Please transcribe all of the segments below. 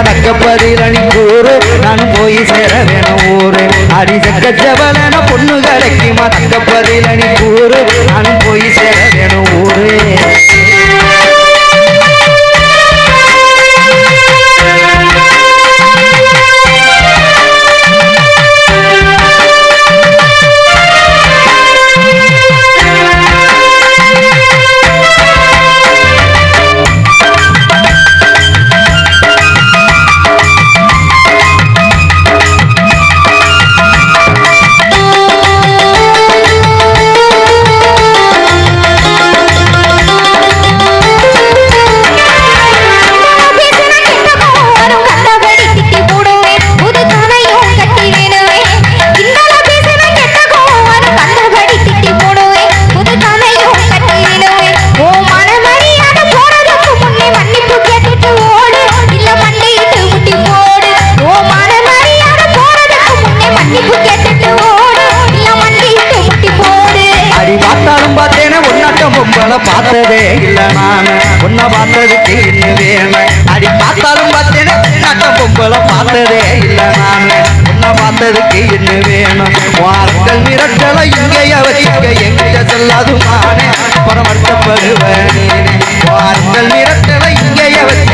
அடக்கப்பதிரணி ஊரு நான் போய் சேர வேணும் ஊரு. அடிசக்க செவலன பொண்ணு கிடைக்குமா தக்கப்பதில உன்னை பார்த்ததுக்கு இன்னும் வேணும். அடி பார்த்தாலும் பார்த்தேன்னு நான் பொம்பளை பார்த்ததே இல்லை நான். உன்னை பார்த்ததுக்கு இன்னும் வேணும். வார்த்தல் மிரட்டலை இங்கேய வச்சுக்க எங்கிட்ட சொல்லாது மானே பரமர்த்தப்படுவேன் வார்த்தல் மிரட்டலை இங்கேய வச்சு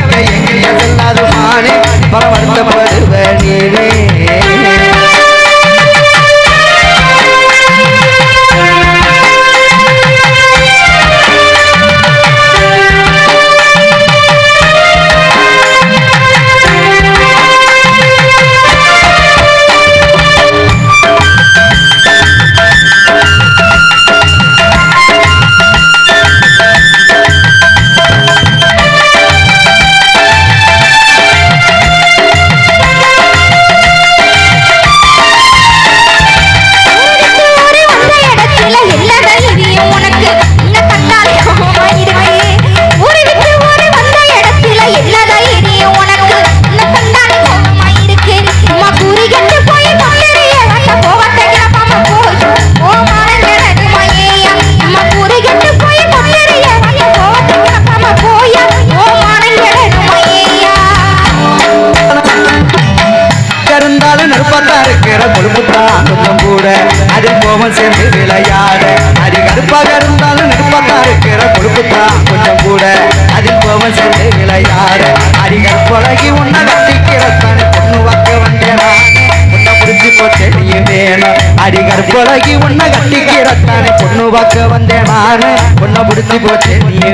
பழகி உன்னை கட்டிக்கிறத்தானே பொண்ணு பார்க்க வந்தேன் நானு பொண்ணை முடிச்சு போச்சு நீ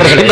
Ahí